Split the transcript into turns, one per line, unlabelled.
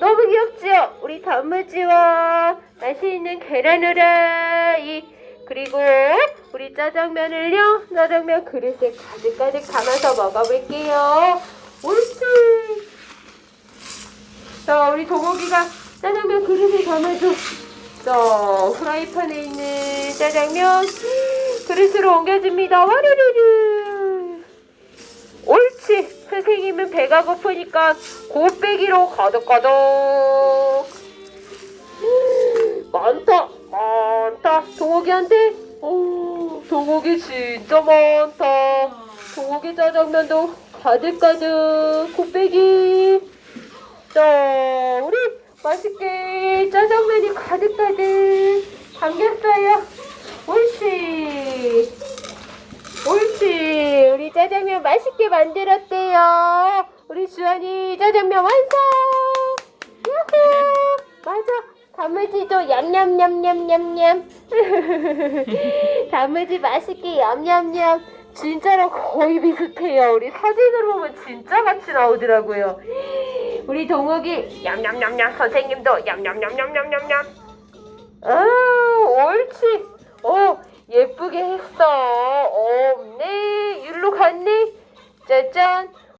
너무 귀엽지요? 우리 단무지와 맛있는 계란 후라이. 그리고 우리 짜장면을요? 짜장면 그릇에 가득가득 담아서 먹어볼게요. 옳지! 자 우리 동욱이가 짜장면 그릇에 담아줘 자 후라이팬에 있는 짜장면 그릇으로 옮겨줍니다. 와르르르 배가 고프니까 곱빼기로 가득가득. 많다 많다. 동욱이한테? 오 동욱이 진짜 많다. 동욱이 짜장면도 가득가득. 곱빼기. 자 우리 맛있게 짜장면이 가득가득. 담겼어요. 옳지. 옳지. 우리 짜장면 맛있게 만들었대요 수환이 짜장면 완성! 유후! 맞아. 다물지도 얌얌얌얌얌얌. 다물지 맛있게 얌얌얌. 진짜로 거의 비슷해요. 우리 사진으로 보면 진짜 같이 나오더라고요. 우리 동욱이 얌얌얌얌 선생님도 얌얌얌얌얌얌. 아, 옳지. 어, 예쁘게 했어. 없네. 일로 갔네. 짜잔.